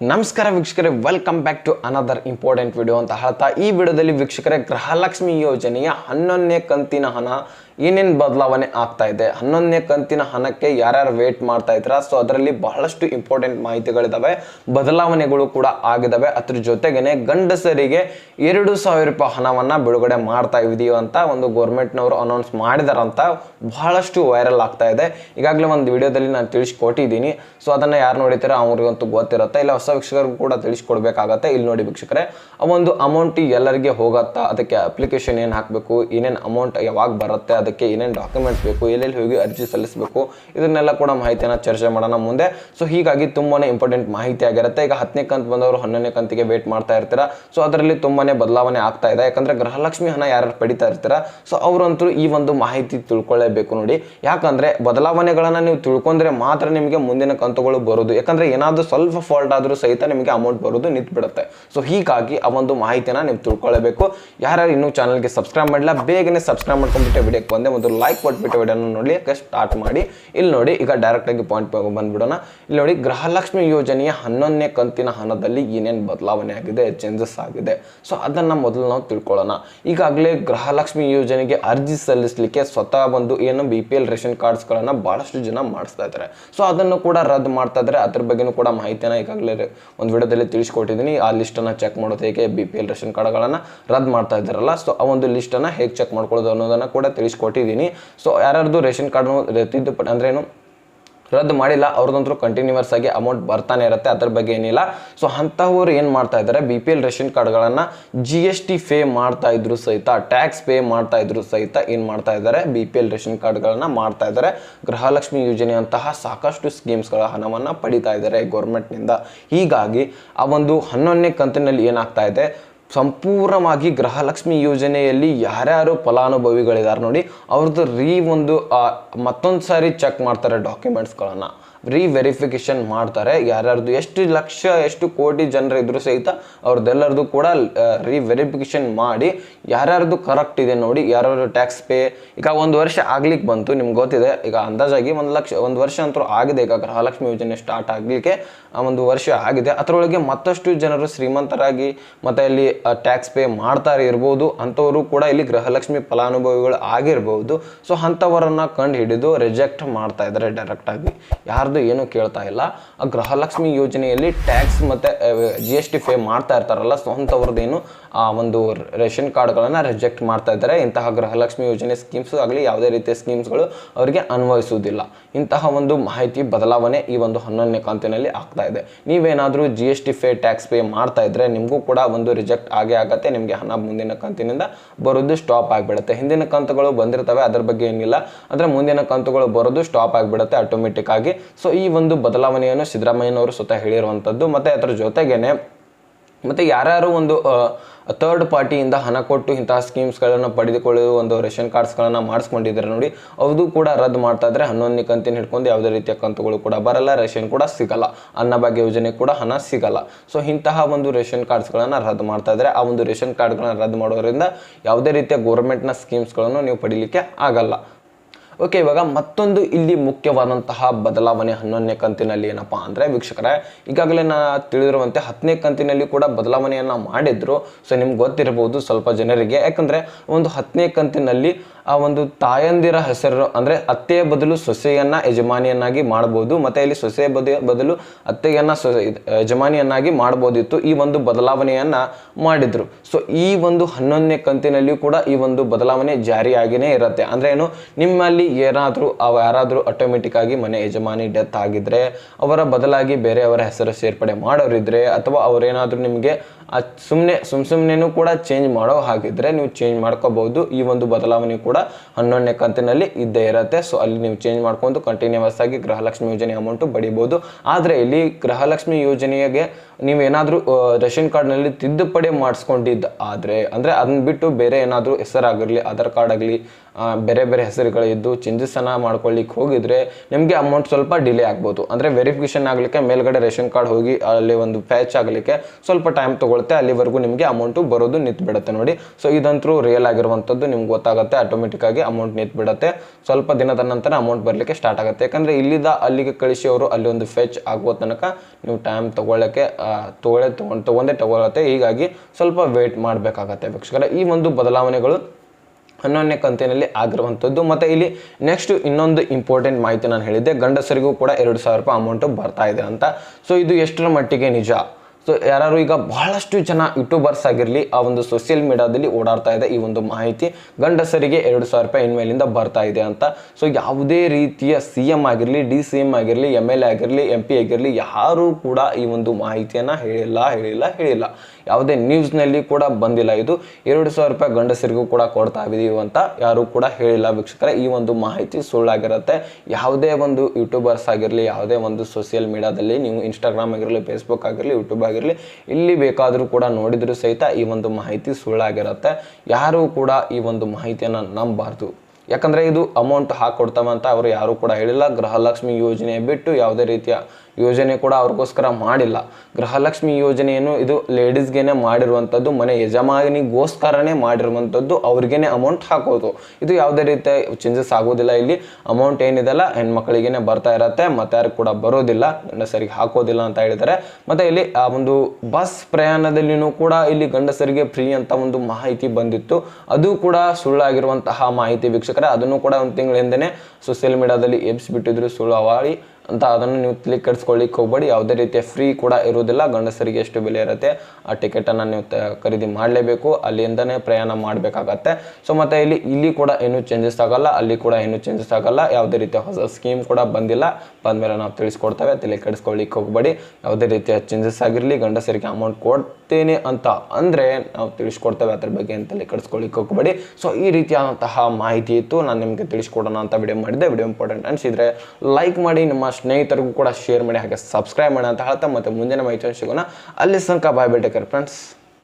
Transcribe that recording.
ನಮಸ್ಕಾರ ವೀಕ್ಷಕರೇ welcome back to another important video ಅಂತ ಹೇಳ್ತಾ ಈ ವಿಡಿಯೋದಲ್ಲಿ ವೀಕ್ಷಕರೇ ಗೃಹಲಕ್ಷ್ಮಿ ಯೋಜನೆಯ ಹನ್ನೊಂದನೇ ಕಂತಿನ ಹಣ ಏನೇನು ಬದಲಾವಣೆ ಆಗ್ತಾ ಇದೆ? ಹನ್ನೊಂದನೇ ಕಂತಿನ ಹಣಕ್ಕೆ ಯಾರ್ಯಾರು ವೇಟ್ ಮಾಡ್ತಾ ಇದ್ದೀರಾ ಸೊ ಅದರಲ್ಲಿ ಬಹಳಷ್ಟು ಇಂಪಾರ್ಟೆಂಟ್ ಮಾಹಿತಿಗಳಿದ್ದಾವೆ ಬದಲಾವಣೆಗಳು ಕೂಡ ಆಗಿದ್ದಾವೆ ಅದ್ರ ಜೊತೆಗೇನೆ ಗಂಡಸರಿಗೆ ಎರಡು ಸಾವಿರ ರೂಪಾಯಿ ಹಣವನ್ನು ಬಿಡುಗಡೆ ಮಾಡ್ತಾ ಇದೀವಿ ಅಂತ ಒಂದು ಗೌರ್ಮೆಂಟ್ನವರು ಅನೌನ್ಸ್ ಮಾಡಿದಾರಂತ ಬಹಳಷ್ಟು ವೈರಲ್ ಆಗ್ತಾ ಇದೆ. ಈಗಾಗಲೇ ಒಂದು ವಿಡಿಯೋದಲ್ಲಿ ನಾನು ತಿಳಿಸ್ಕೊಟ್ಟಿದ್ದೀನಿ. ಸೊ ಅದನ್ನು ಯಾರು ನೋಡಿತೀರ ಅವ್ರಿಗಂತೂ ಗೊತ್ತಿರುತ್ತೆ. ಇಲ್ಲ ಹೊಸ ವೀಕ್ಷಕರಿಗೂ ಕೂಡ ತಿಳಿಸ್ಕೊಡ್ಬೇಕಾಗತ್ತೆ. ಇಲ್ಲಿ ನೋಡಿ ವೀಕ್ಷಕರೇ, ಆ ಒಂದು ಅಮೌಂಟ್ ಎಲ್ಲರಿಗೆ ಹೋಗತ್ತಾ? ಅದಕ್ಕೆ ಅಪ್ಲಿಕೇಶನ್ ಏನು ಹಾಕಬೇಕು? ಏನೇನು ಅಮೌಂಟ್ ಯಾವಾಗ ಬರುತ್ತೆ? ಅದಕ್ಕೆ ಏನೇನು ಡಾಕ್ಯುಮೆಂಟ್ಸ್ ಬೇಕು, ಎಲ್ಲೆಲ್ಲಿ ಹೋಗಿ ಅರ್ಜಿ ಸಲ್ಲಿಸಬೇಕು, ಇದನ್ನೆಲ್ಲ ಕೂಡ ಮಾಹಿತಿಯನ್ನು ಚರ್ಚೆ ಮಾಡೋಣ ಮುಂದೆ. ಸೊ ಹೀಗಾಗಿ ತುಂಬಾನೇ ಇಂಪಾರ್ಟೆಂಟ್ ಮಾಹಿತಿ ಆಗಿರುತ್ತೆ. ಈಗ ಹತ್ತನೇ ಕಂತು ಬಂದವರು ಹನ್ನೊಂದನೇ ಕಂತಿಗೆ ವೇಟ್ ಮಾಡ್ತಾ ಇರ್ತೀರಾ? ಸೊ ಅದರಲ್ಲಿ ತುಂಬಾನೇ ಬದಲಾವಣೆ ಆಗ್ತಾ ಇದೆ. ಯಾಕಂದ್ರೆ ಗೃಹಲಕ್ಷ್ಮಿ ಹಣ ಯಾರು ಪಡಿತಾ ಇರ್ತೀರಾ? ಸೊ ಅವರಂತೂ ಈ ಒಂದು ಮಾಹಿತಿ ತಿಳ್ಕೊಳ್ಳೇಬೇಕು ನೋಡಿ. ಯಾಕಂದ್ರೆ ಬದಲಾವಣೆಗಳನ್ನು ನೀವು ತಿಳ್ಕೊಂಡ್ರೆ ಮಾತ್ರ ನಿಮಗೆ ಮುಂದಿನ ಕಂತುಗಳು ಬರೋದು. ಯಾಕಂದರೆ ಏನಾದರೂ ಸ್ವಲ್ಪ ಫಾಲ್ಟ್ ಆದರೂ ಸಹಿತ ನಿಮಗೆ ಅಮೌಂಟ್ ಬರೋದು ನಿಂತು ಬಿಡುತ್ತೆ ಸೊ ಹೀಗಾಗಿ ಆ ಒಂದು ಮಾಹಿತಿನ ನೀವು ತಿಳ್ಕೊಳ್ಳಬೇಕು ಯಾರ್ಯಾರು ಇನ್ನೂ ಚಾನಲ್ಗೆ ಸಬ್ಸ್ಕ್ರೈಬ್ ಮಾಡಿಲ್ಲ ಬೇಗನೆ ಸಬ್ಸ್ಕ್ರೈಬ್ ಮಾಡ್ಕೊಂಡ್ಬಿಟ್ಟೆ ವಿಡಿಯೋಕ್ಕೆ ಬಂದೆ ಒಂದು ಲೈಕ್ ಕೊಟ್ಬಿಟ್ಟು ವಿಡಿಯೋನ ನೋಡ್ಲಿಕ್ಕೆ ಸ್ಟಾರ್ಟ್ ಮಾಡಿ. ಇಲ್ಲಿ ನೋಡಿ, ಈಗ ಡೈರೆಕ್ಟ್ ಆಗಿ ಪಾಯಿಂಟ್ ಬಂದ್ಬಿಡೋಣ. ಇಲ್ಲಿ ನೋಡಿ, ಗೃಹಲಕ್ಷ್ಮಿ ಯೋಜನೆಯ ಹನ್ನೊಂದನೇ ಕಂತಿನ ಹಣದಲ್ಲಿ ಏನೇನು ಬದಲಾವಣೆ ಆಗಿದೆ ಚೇಂಜಸ್ ಆಗಿದೆ. ಸೊ ಅದನ್ನ ಮೊದಲು ನಾವು ತಿಳ್ಕೊಳ್ಳೋಣ. ಈಗಾಗಲೇ ಗೃಹಲಕ್ಷ್ಮಿ ಯೋಜನೆಗೆ ಅರ್ಜಿ ಸಲ್ಲಿಸಲಿಕ್ಕೆ ಸ್ವತಃ ಬಂದು ಏನು ಬಿ ಪಿ ಎಲ್ ರೇಷನ್ ಕಾರ್ಡ್ಸ್ಗಳನ್ನು ಬಹಳಷ್ಟು ಜನ ಮಾಡಿಸ್ತಾ ಇದ್ದಾರೆ. ಸೊ ಅದನ್ನು ಕೂಡ ರದ್ದು ಮಾಡ್ತಾ ಇದ್ದಾರೆ. ಅದ್ರ ಬಗ್ಗೆನೂ ಕೂಡ ಮಾಹಿತಿಯನ್ನು ಈಗಾಗಲೇ ಒಂದು ವಿಡಿಯೋದಲ್ಲಿ ತಿಳಿಸ್ಕೊಟ್ಟಿದ್ದೀನಿ. ಆ ಲಿಸ್ಟನ್ನು ಚೆಕ್ ಮಾಡೋದು ಹೇಗೆ ಬಿ ಪಿ ಎಲ್ ರೇಷನ್ ಕಾರ್ಡ್ಗಳನ್ನು ರದ್ದು ಮಾಡ್ತಾ ಇದ್ದಾರಲ್ಲ ಸೊ ಆ ಒಂದು ಲಿಸ್ಟನ್ನು ಹೇಗೆ ಚೆಕ್ ಮಾಡ್ಕೊಳ್ಳೋದು ಅನ್ನೋದನ್ನು ಕೂಡ ತಿಳಿಸ್ಕೊಟ್ಟಿದ್ದೀನಿ ಸೊ ಯಾರ್ಯಾರ್ದು ರೇಷನ್ ಕಾರ್ಡ್ನು ಅಂದ್ರೆ ಅಂದ್ರೇನು ರದ್ದು ಮಾಡಿಲ್ಲ ಅವ್ರದಂತೂ ಕಂಟಿನ್ಯೂವರ್ಸ್ ಆಗಿ ಅಮೌಂಟ್ ಬರ್ತಾನೆ ಇರುತ್ತೆ, ಅದ್ರ ಬಗ್ಗೆ ಏನಿಲ್ಲ. ಸೊ ಅಂಥವ್ರು ಏನು ಮಾಡ್ತಾ ಇದ್ದಾರೆ ಬಿ ಪಿ ಎಲ್ ರೇಷನ್ ಕಾರ್ಡ್ಗಳನ್ನು ಜಿ ಎಸ್ ಟಿ ಪೇ ಮಾಡ್ತಾ ಇದ್ರು ಸಹಿತ ಟ್ಯಾಕ್ಸ್ ಪೇ ಮಾಡ್ತಾ ಇದ್ರು ಸಹಿತ ಏನು ಮಾಡ್ತಾ ಇದ್ದಾರೆ ಬಿ ಪಿ ಎಲ್ ರೇಷನ್ ಕಾರ್ಡ್ಗಳನ್ನ ಮಾಡ್ತಾ ಇದ್ದಾರೆ. ಗೃಹಲಕ್ಷ್ಮಿ ಯೋಜನೆಯಂತಹ ಸಾಕಷ್ಟು ಸ್ಕೀಮ್ಸ್ಗಳ ಹಣವನ್ನು ಪಡಿತಾ ಇದ್ದಾರೆ ಗೌರ್ಮೆಂಟ್ನಿಂದ. ಹೀಗಾಗಿ ಆ ಒಂದು ಹನ್ನೊಂದನೇ ಕಂತಿನಲ್ಲಿ ಏನಾಗ್ತಾ ಇದೆ ಸಂಪೂರ್ಣವಾಗಿ ಗೃಹಲಕ್ಷ್ಮಿ ಯೋಜನೆಯಲ್ಲಿ ಯಾರ್ಯಾರು ಫಲಾನುಭವಿಗಳಿದ್ದಾರೆ ನೋಡಿ ಅವ್ರದ್ದು ರೀ ಒಂದು ಮತ್ತೊಂದು ಸಾರಿ ಚೆಕ್ ಮಾಡ್ತಾರೆ ಡಾಕ್ಯುಮೆಂಟ್ಸ್ಗಳನ್ನು ರೀ ವೆರಿಫಿಕೇಷನ್ ಮಾಡ್ತಾರೆ. ಯಾರ್ಯಾರ್ದು ಎಷ್ಟು ಲಕ್ಷ, ಎಷ್ಟು ಕೋಟಿ ಜನರು ಇದ್ರು ಸಹಿತ ಅವ್ರದ್ದೆಲ್ಲರದು ಕೂಡ ರೀ ವೆರಿಫಿಕೇಷನ್ ಮಾಡಿ, ಯಾರ್ಯಾರ್ದು ಕರೆಕ್ಟ್ ಇದೆ ನೋಡಿ, ಯಾರ್ಯಾರು ಟ್ಯಾಕ್ಸ್ ಪೇ ಈಗ ಒಂದು ವರ್ಷ ಆಗ್ಲಿಕ್ಕೆ ಬಂತು, ನಿಮ್ಗೆ ಗೊತ್ತಿದೆ, ಈಗ ಅಂದಾಜಾಗಿ ಒಂದು ಲಕ್ಷ, ಒಂದು ವರ್ಷ ಅಂತೂ ಆಗಿದೆ, ಈಗ ಗೃಹಲಕ್ಷ್ಮಿ ಯೋಜನೆ ಸ್ಟಾರ್ಟ್ ಆಗಲಿಕ್ಕೆ ಒಂದು ವರ್ಷ ಆಗಿದೆ. ಅದರೊಳಗೆ ಮತ್ತಷ್ಟು ಜನರು ಶ್ರೀಮಂತರಾಗಿ, ಮತ್ತು ಇಲ್ಲಿ ಟ್ಯಾಕ್ಸ್ ಪೇ ಮಾಡ್ತಾ ಇರ್ಬೋದು, ಅಂಥವರು ಕೂಡ ಇಲ್ಲಿ ಗೃಹಲಕ್ಷ್ಮಿ ಫಲಾನುಭವಿಗಳು ಆಗಿರ್ಬೋದು. ಸೊ ಅಂಥವರನ್ನು ಕಂಡು ಹಿಡಿದು ರಿಜೆಕ್ಟ್ ಮಾಡ್ತಾ ಇದ್ದಾರೆ ಡೈರೆಕ್ಟಾಗಿ ಯಾರ್ದು ಏನು ಕೇಳ್ತಾ ಇಲ್ಲ. ಆ ಗೃಹಲಕ್ಷ್ಮಿ ಯೋಜನೆಯಲ್ಲಿ ಟ್ಯಾಕ್ಸ್ ಮತ್ತು ಜಿ ಎಸ್ ಟಿ ಪೇ ಮಾಡ್ತಾ ಇರ್ತಾರಲ್ಲ ಸೊ ಅಂಥವ್ರದ್ದೇನು, ಆ, ಒಂದು ರೇಷನ್ ಕಾರ್ಡ್ಗಳನ್ನು ರಿಜೆಕ್ಟ್ ಮಾಡ್ತಾ ಇದ್ದಾರೆ. ಇಂತಹ ಗೃಹಲಕ್ಷ್ಮಿ ಯೋಜನೆ ಸ್ಕೀಮ್ಸ್ ಆಗಲಿ, ಯಾವುದೇ ರೀತಿಯ ಸ್ಕೀಮ್ಸ್ಗಳು ಅವರಿಗೆ ಅನ್ವಯಿಸುವುದಿಲ್ಲ. ಇಂತಹ ಒಂದು ಮಾಹಿತಿ ಬದಲಾವಣೆ ಈ ಒಂದು ಹನ್ನೊಂದನೇ ಕಂತಿನಲ್ಲಿ ಆಗ್ತಾ ಇದೆ. ನೀವೇನಾದರೂ G S T pay tax pay ಮಾಡ್ತಾ ಇದ್ರೆ ನಿಮಗೂ ಕೂಡ ಒಂದು ರಿಜೆಕ್ಟ್ ಆಗೇ ಆಗತ್ತೆ, ನಿಮಗೆ ಹಣ ಮುಂದಿನ ಕಂತಿನಿಂದ ಬರೋದು ಸ್ಟಾಪ್ ಆಗಿಬಿಡುತ್ತೆ. ಹಿಂದಿನ ಕಂತುಗಳು ಬಂದಿರ್ತವೆ, ಅದ್ರ ಬಗ್ಗೆ ಏನಿಲ್ಲ. ಅಂದರೆ ಮುಂದಿನ ಕಂತುಗಳು ಬರೋದು ಸ್ಟಾಪ್ ಆಗಿಬಿಡುತ್ತೆ ಆಟೋಮೆಟಿಕ್ ಆಗಿ. ಸೊ ಈ ಒಂದು ಬದಲಾವಣೆಯನ್ನು ಸಿದ್ದರಾಮಯ್ಯನವರು ಸ್ವತಃ ಹೇಳಿರುವಂಥದ್ದು. ಮತ್ತು ಅದರ ಜೊತೆಗೇನೆ ಮತ್ತು ಯಾರ್ಯಾರು ಒಂದು ಥರ್ಡ್ ಪಾರ್ಟಿಯಿಂದ ಹಣ ಕೊಟ್ಟು ಇಂತಹ ಸ್ಕೀಮ್ಸ್ಗಳನ್ನು ಪಡೆದುಕೊಳ್ಳುವ ಒಂದು ರೇಷನ್ ಕಾರ್ಡ್ಸ್ಗಳನ್ನು ಮಾಡಿಸ್ಕೊಂಡಿದ್ದಾರೆ ನೋಡಿ ಅದು ಕೂಡ ರದ್ದು ಮಾಡ್ತಾ ಇದ್ದರೆ ಹನ್ನೊಂದನೇ ಕಂತಿನ ಹಿಡ್ಕೊಂಡು ಯಾವುದೇ ರೀತಿಯ ಕಂತುಗಳು ಕೂಡ ಬರಲ್ಲ, ರೇಷನ್ ಕೂಡ ಸಿಗಲ್ಲ ಅನ್ನಭಾಗ್ಯ ಯೋಜನೆ ಕೂಡ ಹಣ ಸಿಗಲ್ಲ. ಸೊ ಇಂತಹ ಒಂದು ರೇಷನ್ ಕಾರ್ಡ್ಸ್ಗಳನ್ನು ರದ್ದು ಮಾಡ್ತಾ ಇದ್ದಾರೆ ಆ ಒಂದು ರೇಷನ್ ಕಾರ್ಡ್ಗಳನ್ನು ರದ್ದು ಮಾಡೋದ್ರಿಂದ ಯಾವುದೇ ರೀತಿಯ ಗೌರ್ಮೆಂಟ್ನ ಸ್ಕೀಮ್ಸ್ಗಳನ್ನು ನೀವು ಪಡೀಲಿಕ್ಕೆ ಆಗಲ್ಲ. ಓಕೆ ಇವಾಗ ಮತ್ತೊಂದು ಇಲ್ಲಿ ಮುಖ್ಯವಾದಂತಹ ಬದಲಾವಣೆ ಹನ್ನೊಂದನೇ ಕಂತಿನಲ್ಲಿ ಏನಪ್ಪ ಅಂದ್ರೆ ವೀಕ್ಷಕರೇ, ಈಗಾಗಲೇ ನಾ ತಿಳಿದಿರುವಂತೆ ಹತ್ತನೇ ಕಂತಿನಲ್ಲಿ ಕೂಡ ಬದಲಾವಣೆಯನ್ನು ಮಾಡಿದ್ರು. ಸೊ ನಿಮ್ಗೆ ಗೊತ್ತಿರಬಹುದು ಸ್ವಲ್ಪ ಜನರಿಗೆ. ಯಾಕಂದ್ರೆ ಒಂದು ಹತ್ತನೇ ಕಂತಿನಲ್ಲಿ ಆ ಒಂದು ತಾಯಂದಿರ ಹೆಸರು ಅಂದರೆ ಅತ್ತೆಯ ಬದಲು ಸೊಸೆಯನ್ನು ಯಜಮಾನಿಯನ್ನಾಗಿ ಮಾಡ್ಬೋದು. ಮತ್ತು ಇಲ್ಲಿ ಸೊಸೆಯ ಬದ, ಬದಲು ಅತ್ತೆಯನ್ನು ಸೊ ಯಜಮಾನಿಯನ್ನಾಗಿ ಮಾಡ್ಬೋದಿತ್ತು. ಈ ಒಂದು ಬದಲಾವಣೆಯನ್ನು ಮಾಡಿದರು. ಸೊ ಈ ಒಂದು ಹನ್ನೊಂದನೇ ಕಂತಿನಲ್ಲಿಯೂ ಕೂಡ ಈ ಒಂದು ಬದಲಾವಣೆ ಜಾರಿಯಾಗಿಯೇ ಇರುತ್ತೆ. ಅಂದರೆ ಏನು, ನಿಮ್ಮಲ್ಲಿ ಏನಾದರೂ, ಅವ ಯಾರಾದರೂ ಆಟೋಮೆಟಿಕ್ಕಾಗಿ ಮನೆ ಯಜಮಾನಿ ಡೆತ್ ಆಗಿದ್ರೆ, ಅವರ ಬದಲಾಗಿ ಬೇರೆಯವರ ಹೆಸರು ಸೇರ್ಪಡೆ ಮಾಡೋರಿದ್ರೆ, ಅಥವಾ ಅವರೇನಾದರೂ ನಿಮಗೆ ಸುಮ್ಮನೆ ಸುಮ್ಮ ಸುಮ್ಮನೆನೂ ಕೂಡ ಚೇಂಜ್ ಮಾಡೋ ಹಾಗಿದ್ರೆ ನೀವು ಚೇಂಜ್ ಮಾಡ್ಕೋಬಹುದು ಈ ಒಂದು ಬದಲಾವಣೆ ಕೂಡ ಹನ್ನೊಂದನೇ ಕಂತಿನಲ್ಲಿ ಇದ್ದೇ ಇರುತ್ತೆ. ಸೊ ಅಲ್ಲಿ ನೀವು ಚೇಂಜ್ ಮಾಡ್ಕೊಂಡು ಕಂಟಿನ್ಯೂಸ್ ಆಗಿ ಗೃಹಲಕ್ಷ್ಮಿ ಯೋಜನೆ ಅಮೌಂಟು ಬಡಿಬೋದು. ಆದರೆ ಇಲ್ಲಿ ಗೃಹಲಕ್ಷ್ಮಿ ಯೋಜನೆಗೆ ನೀವೇನಾದರೂ ರೇಷನ್ ಕಾರ್ಡ್ನಲ್ಲಿ ತಿದ್ದುಪಡಿ ಮಾಡಿಸ್ಕೊಂಡಿದ್ದು ಆದರೆ, ಅಂದರೆ ಅದನ್ನ ಬಿಟ್ಟು ಬೇರೆ ಏನಾದರೂ ಹೆಸರಾಗಿರಲಿ, ಆಧಾರ್ ಕಾರ್ಡ್ ಆಗಲಿ ಬೇರೆ ಬೇರೆ ಹೆಸರುಗಳಿದ್ದು ಚೇಂಜಸನ್ನು ಮಾಡ್ಕೊಳ್ಳಿಕ್ಕೆ ಹೋಗಿದ್ರೆ ನಿಮಗೆ ಅಮೌಂಟ್ ಸ್ವಲ್ಪ ಡಿಲೇ ಆಗ್ಬೋದು. ಅಂದರೆ ವೆರಿಫಿಕೇಷನ್ ಆಗಲಿಕ್ಕೆ ಮೇಲ್ಗಡೆ ರೇಷನ್ ಕಾರ್ಡ್ ಹೋಗಿ ಅಲ್ಲಿ ಒಂದು ಪ್ಯಾಚ್ ಆಗಲಿಕ್ಕೆ ಸ್ವಲ್ಪ ಟೈಮ್ ತಗೊಳುತ್ತೆ, ಅಲ್ಲಿವರೆಗೂ ನಿಮಗೆ ಅಮೌಂಟು ಬರೋದು ನಿಂತು ಬಿಡುತ್ತೆ ನೋಡಿ. ಸೊ ಇದಂತೂ ರಿಯಲ್ ಆಗಿರುವಂಥದ್ದು ನಿಮ್ಗೆ ಗೊತ್ತಾಗುತ್ತೆ ಆಟೋಮೆಟಿಕ್ಕಾಗಿ ಅಮೌಂಟ್ ನಿಂತು ಬಿಡುತ್ತೆ ಸ್ವಲ್ಪ ದಿನದ ನಂತರ ಅಮೌಂಟ್ ಬರಲಿಕ್ಕೆ ಸ್ಟಾರ್ಟ್ ಆಗುತ್ತೆ. ಯಾಕಂದರೆ ಇಲ್ಲಿಂದ ಅಲ್ಲಿಗೆ ಕಳಿಸಿ ಅವರು ಅಲ್ಲಿ ಒಂದು ಫೆಚ್ ಆಗುವ ತನಕ ನೀವು ಟೈಮ್ ತಗೊಳ್ಳೋಕ್ಕೆ ತೊಗೊಳ್ಳೇ, ತೊಗೊಂಡು, ತೊಗೊಂಡೇ ತಗೊಳತ್ತೆ. ಹೀಗಾಗಿ ಸ್ವಲ್ಪ ವೇಟ್ ಮಾಡಬೇಕಾಗತ್ತೆ ವೀಕ್ಷಕರ. ಈ ಒಂದು ಬದಲಾವಣೆಗಳು ಹನ್ನೊಂದನೇ ಕಂತಿನಲ್ಲಿ ಆಗಿರುವಂಥದ್ದು. ಮತ್ತು ಇಲ್ಲಿ ನೆಕ್ಸ್ಟ್ ಇನ್ನೊಂದು ಇಂಪಾರ್ಟೆಂಟ್ ಮಾಹಿತಿ ನಾನು ಹೇಳಿದ್ದೆ. ಗಂಡಸರಿಗೂ ಕೂಡ ಎರಡು ಸಾವಿರ ರೂಪಾಯಿ ಅಮೌಂಟು ಬರ್ತಾ ಇದೆ ಅಂತ. ಸೊ ಇದು ಎಷ್ಟರ ಮಟ್ಟಿಗೆ ನಿಜ? ಸೊ ಯಾರು ಈಗ ಬಹಳಷ್ಟು ಜನ ಯೂಟ್ಯೂಬರ್ಸ್ ಆಗಿರಲಿ, ಆ ಒಂದು ಸೋಷಿಯಲ್ ಮೀಡಿಯಾದಲ್ಲಿ ಓಡಾಡ್ತಾ ಇದೆ ಈ ಒಂದು ಮಾಹಿತಿ, ಗಂಡಸರಿಗೆ ಎರಡು ಸಾವಿರ ರೂಪಾಯಿ ಇನ್ಮೇಲಿಂದ ಬರ್ತಾ ಇದೆ ಅಂತ. ಸೊ ಯಾವುದೇ ರೀತಿಯ ಸಿ ಎಂ ಆಗಿರಲಿ ಡಿ ಸಿ ಎಂ ಆಗಿರಲಿ ಎಂ ಎಲ್ ಎ ಆಗಿರಲಿ ಎಂ ಪಿ ಆಗಿರಲಿ, ಯಾರೂ ಕೂಡ ಈ ಒಂದು ಮಾಹಿತಿಯನ್ನು ಹೇಳಿಲ್ಲ ಹೇಳಿಲ್ಲ ಹೇಳಿಲ್ಲ. ಯಾವುದೇ ನ್ಯೂಸ್ನಲ್ಲಿ ಕೂಡ ಬಂದಿಲ್ಲ ಇದು. ಎರಡು ಸಾವಿರ ರೂಪಾಯಿ ಗಂಡಸರಿಗೂ ಕೂಡ ಕೊಡ್ತಾ ಇದೀವಿ ಅಂತ ಯಾರು ಕೂಡ ಹೇಳಿಲ್ಲ. ವೀಕ್ಷಕರೇ, ಈ ಒಂದು ಮಾಹಿತಿ ಸುಳ್ಳಾಗಿರುತ್ತೆ. ಯಾವುದೇ ಒಂದು ಯೂಟ್ಯೂಬರ್ಸ್ ಆಗಿರಲಿ, ಯಾವುದೇ ಒಂದು ಸೋಷಿಯಲ್ ಮೀಡಿಯಾದಲ್ಲಿ ನೀವು ಇನ್ಸ್ಟಾಗ್ರಾಮ್ ಆಗಿರಲಿ ಫೇಸ್ಬುಕ್ ಆಗಿರಲಿ ಯೂಟ್ಯೂಬ್ ಆಗಿರಲಿ, ಇಲ್ಲಿ ಬೇಕಾದರೂ ಕೂಡ ನೋಡಿದ್ರು ಸಹಿತ ಈ ಒಂದು ಮಾಹಿತಿ ಸುಳ್ಳಾಗಿರುತ್ತೆ. ಯಾರೂ ಕೂಡ ಈ ಒಂದು ಮಾಹಿತಿಯನ್ನು ನಂಬಬಾರ್ದು. ಯಾಕಂದರೆ ಇದು ಅಮೌಂಟ್ ಹಾಕೊಡ್ತಾವೆ ಅಂತ ಅವರು ಯಾರೂ ಕೂಡ ಹೇಳಿಲ್ಲ. ಗೃಹಲಕ್ಷ್ಮಿ ಯೋಜನೆ ಬಿಟ್ಟು ಯಾವುದೇ ರೀತಿಯ ಯೋಜನೆ ಕೂಡ ಅವ್ರಿಗೋಸ್ಕರ ಮಾಡಿಲ್ಲ. ಗೃಹಲಕ್ಷ್ಮಿ ಯೋಜನೆಯನ್ನು ಇದು ಲೇಡೀಸ್ಗೇನೆ ಮಾಡಿರುವಂಥದ್ದು, ಮನೆ ಯಜಮಾನಿಗೋಸ್ಕರನೇ ಮಾಡಿರುವಂಥದ್ದು, ಅವ್ರಿಗೇನೆ ಅಮೌಂಟ್ ಹಾಕೋದು. ಇದು ಯಾವುದೇ ರೀತಿಯ ಚೇಂಜಸ್ ಆಗೋದಿಲ್ಲ ಇಲ್ಲಿ. ಅಮೌಂಟ್ ಏನಿದೆಲ್ಲ ಹೆಣ್ಮಕ್ಳಿಗೇನೆ ಬರ್ತಾ ಇರತ್ತೆ, ಮತ್ತೆ ಯಾರು ಕೂಡ ಬರೋದಿಲ್ಲ, ಗಂಡಸರಿಗೆ ಹಾಕೋದಿಲ್ಲ ಅಂತ ಹೇಳಿದ್ದಾರೆ. ಮತ್ತೆ ಇಲ್ಲಿ ಆ ಒಂದು ಬಸ್ ಪ್ರಯಾಣದಲ್ಲಿನೂ ಕೂಡ ಇಲ್ಲಿ ಗಂಡಸರಿಗೆ ಫ್ರೀ ಅಂತ ಒಂದು ಮಾಹಿತಿ ಬಂದಿತ್ತು. ಅದು ಕೂಡ ಸುಳ್ಳಾಗಿರುವಂತಹ ಮಾಹಿತಿ ವೀಕ್ಷಕರೇ. ಅದನ್ನು ಕೂಡ ಒಂದು ತಿಂಗಳ ಹಿಂದೆ ಸೋಷಿಯಲ್ ಮೀಡಿಯಾದಲ್ಲಿ ಎಬ್ಸಿಬಿಟ್ಟಿದ್ರು ಸುಳ್ಳು ಅವಾಳಿ ಅಂತ ಅದನ್ನು ನೀವು ತಲೆ ಹೋಗ್ಬೇಡಿ. ಯಾವುದೇ ರೀತಿಯ ಫ್ರೀ ಕೂಡ ಇರುವುದಿಲ್ಲ. ಗಂಡಸರಿಗೆ ಎಷ್ಟು ಬೆಲೆ ಇರುತ್ತೆ ಆ ಟಿಕೆಟನ್ನು ನೀವು ಖರೀದಿ ಮಾಡಲೇಬೇಕು. ಅಲ್ಲಿಂದನೇ ಪ್ರಯಾಣ ಮಾಡಬೇಕಾಗತ್ತೆ. ಸೊ ಮತ್ತು ಇಲ್ಲಿ ಇಲ್ಲಿ ಕೂಡ ಏನು ಚೇಂಜಸ್ ಆಗಲ್ಲ. ಅಲ್ಲಿ ಕೂಡ ಏನು ಚೇಂಜಸ್ ಆಗಲ್ಲ. ಯಾವುದೇ ರೀತಿಯ ಹೊಸ ಸ್ಕೀಮ್ ಕೂಡ ಬಂದಿಲ್ಲ. ಬಂದಮೇಲೆ ನಾವು ತಿಳಿಸ್ಕೊಡ್ತೇವೆ. ತಲೆ ಕೆಡಿಸ್ಕೊಳ್ಳಿಕ್ಕೆ ಹೋಗ್ಬೇಡಿ. ಯಾವುದೇ ರೀತಿಯ ಚೇಂಜಸ್ ಆಗಿರಲಿ, ಗಂಡಸರಿಗೆ ಅಮೌಂಟ್ ಕೊಡ್ತೇನೆ ಅಂತ ಅಂದರೆ ನಾವು ತಿಳಿಸ್ಕೊಡ್ತೇವೆ ಅದ್ರ ಬಗ್ಗೆ ಅಂತ ತಲೆ ಕೆಡಿಸ್ಕೊಳ್ಳಿಕ್ಕೆ ಹೋಗ್ಬೇಡಿ. ಸೊ ಈ ರೀತಿಯಾದಂತಹ ಮಾಹಿತಿ ಇತ್ತು. ನಾನು ನಿಮಗೆ ತಿಳಿಸ್ಕೊಡೋಣ ಅಂತ ವಿಡಿಯೋ ಮಾಡಿದೆ. ವಿಡಿಯೋ ಇಂಪಾರ್ಟೆಂಟ್ ಅನಿಸಿದರೆ ಲೈಕ್ ಮಾಡಿ. ನಿಮ್ಮ ಸ್ನೇಹಿತರಿಗೂ ಕೂಡ ಶೇರ್ ಮಾಡಿ ಹಾಗೆ ಸಬ್ಸ್ಕ್ರೈಬ್ ಮಾಡಿ ಅಂತ ಹೇಳ್ತಾ ಮತ್ತೆ ಮುಂದಿನ ಮಾಹಿತಿಯನ್ನು ಸಿಗೋಣ. ಅಲ್ಲಿ ಸಂಕ ಬಾಯ್ ಬೇಟೇಕರ್ ಫ್ರೆಂಡ್ಸ್